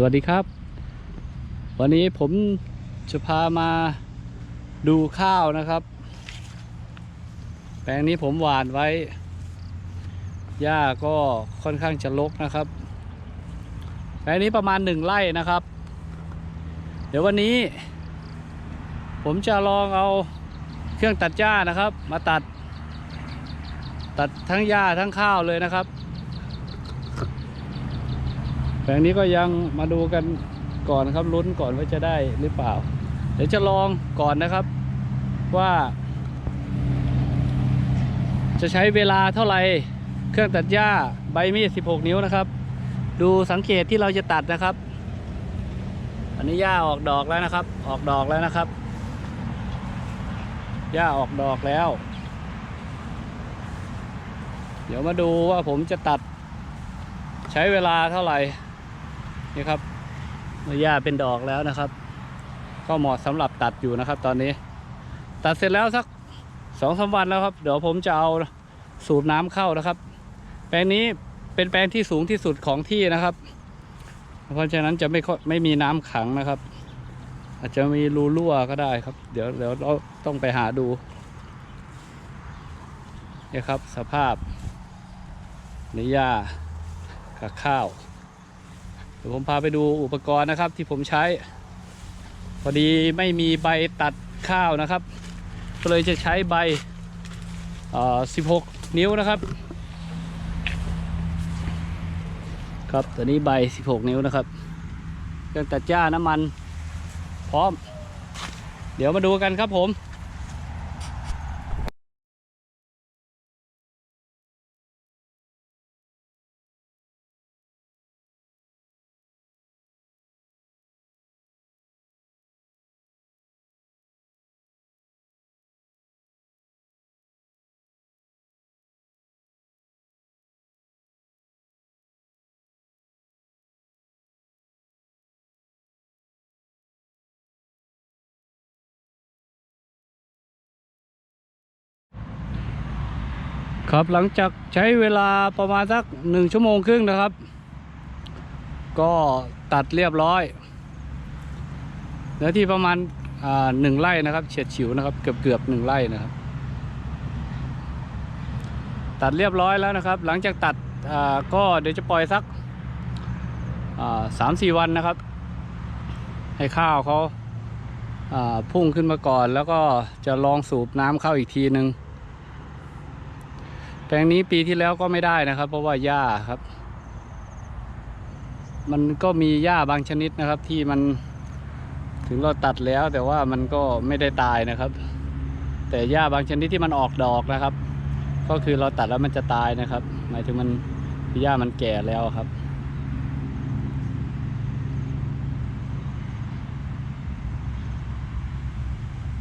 สวัสดีครับ วันนี้ผมจะพามาดูข้าวนะครับ แปลงนี้ผมหว่านไว้ หญ้าก็ค่อนข้างจะรกนะครับ แปลงนี้ประมาณหนึ่งไร่นะครับ เดี๋ยววันนี้ ผมจะลองเอาเครื่องตัดหญ้านะครับ มาตัด ตัดทั้งหญ้าทั้งข้าวเลยนะครับ ลงนี้ก็ยังมาดูกันก่อนครับลุ้นก่อนว่าจะได้หรือเปล่า เดี๋ยวจะลองก่อนนะครับว่า จะใช้เวลาเท่าไหร่เครื่องตัดหญ้าใบมีด 16 นิ้วนะครับ ดูสังเกตที่เราจะตัดนะครับ อันนี้หญ้าออกดอกแล้วนะครับ ออกดอกแล้วนะครับหญ้าออกดอกแล้ว เดี๋ยวมาดูว่าผมจะตัด ใช้เวลาเท่าไหร่ นี่ครับเมื่อหญ้าเป็นดอกแล้วนะครับ ก็เหมาะสำหรับตัดอยู่นะครับ ตอนนี้ ตัดเสร็จแล้วสักสองสาวันแล้วครับ เดี๋ยวผมจะเอาสูบน้ำเข้านะครับ แปลงนี้เป็นแปลงที่สูงที่สุดของที่นะครับ เพราะฉะนั้นจะไม่ค่อยไม่มีน้ำขังนะครับ อาจจะมีรูรั่วก็ได้ครับ เดี๋ยวเดี๋ยวเราต้องไปหาดูนี่ครับ สภาพในหญ้ากับข้าว เดี๋ยวผมพาไปดูอุปกรณ์นะครับที่ผมใช้ พอดีไม่มีใบตัดข้าวนะครับ ก็เลยจะใช้ใบอ่อ16 นิ้วนะครับ ครับตัวนี้ใบ 16 นิ้วนะครับเครื่องตัดหญ้าน้ำมัน พร้อม เดี๋ยวมาดูกันครับผม ครับหลังจากใช้เวลาประมาณสักหนึ่งชั่วโมงครึ่งนะครับ ก็ตัดเรียบร้อยเนื้อที่ประมาณหนึ่งไร่นะครับ เฉียดฉิวนะครับ เกือบเกือบหนึ่งไร่นะครับ ตัดเรียบร้อยแล้วนะครับ หลังจากตัดก็เดี๋ยวจะปล่อยสักสามสี่วันนะครับ ให้ข้าวเขาาพุ่งขึ้นมาก่อน แล้วก็จะลองสูบน้ำเข้าอีกทีหนึ่ง แปลงนี้ปีที่แล้วก็ไม่ได้นะครับ เพราะว่าหญ้าครับ มันก็มีหญ้าบางชนิดนะครับ ที่มันถึงเราตัดแล้วแต่ว่ามันก็ไม่ได้ตายนะครับ แต่หญ้าบางชนิดที่มันออกดอกนะครับ ก็คือเราตัดแล้วมันจะตายนะครับ หมายถึงมันหญ้ามันแก่แล้วครับ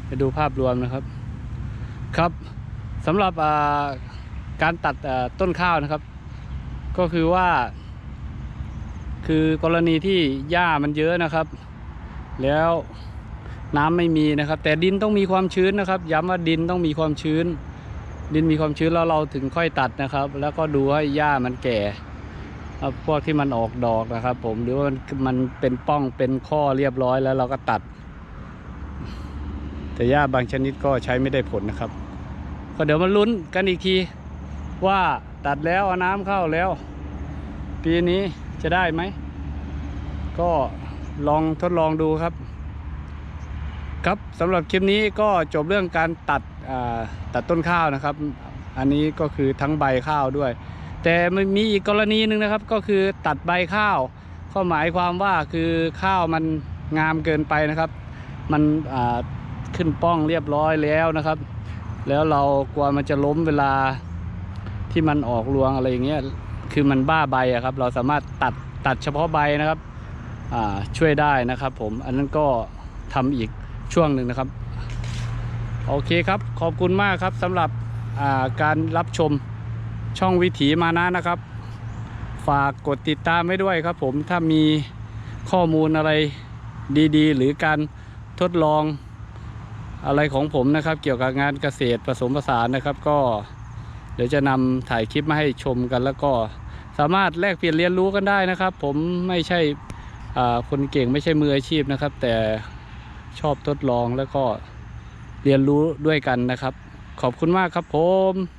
ไปดูภาพรวมนะครับ ครับสำหรับอ่า การตัดต้นข้าวนะครับ ก็คือว่า คือกรณีที่หญ้ามันเยอะนะครับ แล้วน้ำไม่มีนะครับ แต่ดินต้องมีความชื้นนะครับ ย้ำว่าดินต้องมีความชื้น ดินมีความชื้นแล้วเราถึงค่อยตัดนะครับ แล้วก็ดูให้หญ้ามันแก่พวกที่มันออกดอกนะครับ ผมหรือว่ามันมันเป็นป้องเป็นข้อเรียบร้อยแล้วเราก็ตัด แต่หญ้าบางชนิดก็ใช้ไม่ได้ผลนะครับ ก็เดี๋ยวมาลุ้นกันอีกที ว่าตัดแล้วเอาน้ำเข้าแล้ว ปีนี้จะได้ไหม ก็ลองทดลองดูครับ ครับสำหรับคลิปนี้ก็จบเรื่องการตัดตัดต้นข้าวนะครับ อันนี้ก็คือทั้งใบข้าวด้วย แต่มันมีอีกกรณีหนึ่งนะครับ ก็คือตัดใบข้าวก็หมายความว่าคือข้าวมันงามเกินไปนะครับ มันขึ้นป้องเรียบร้อยแล้วนะครับ แล้วเรากลัวมันจะล้มเวลา ที่มันออกรวงอะไรอย่างเงี้ยคือมันบ้าใบอะครับ เราสามารถตัดตัดเฉพาะใบนะครับช่วยได้นะครับ ผมอันนั้นก็ทำอีกช่วงหนึ่งนะครับ โอเคครับขอบคุณมากครับสำหรับาการรับชมช่องวิถีมานะนะครับ ฝากกดติดตามไว้ด้วยครับ ผมถ้ามีข้อมูลอะไรดีๆ หรือการทดลองอะไรของผมนะครับ เกี่ยวกับงานเกษตรผสมผสานนะครับก็ เดี๋ยวจะนำถ่ายคลิปมาให้ชมกันแล้วก็สามารถแลกเปลี่ยนเรียนรู้กันได้นะครับ ผมไม่ใช่คนเก่งไม่ใช่มืออาชีพนะครับ แต่ชอบทดลองแล้วก็เรียนรู้ด้วยกันนะครับ ขอบคุณมากครับผม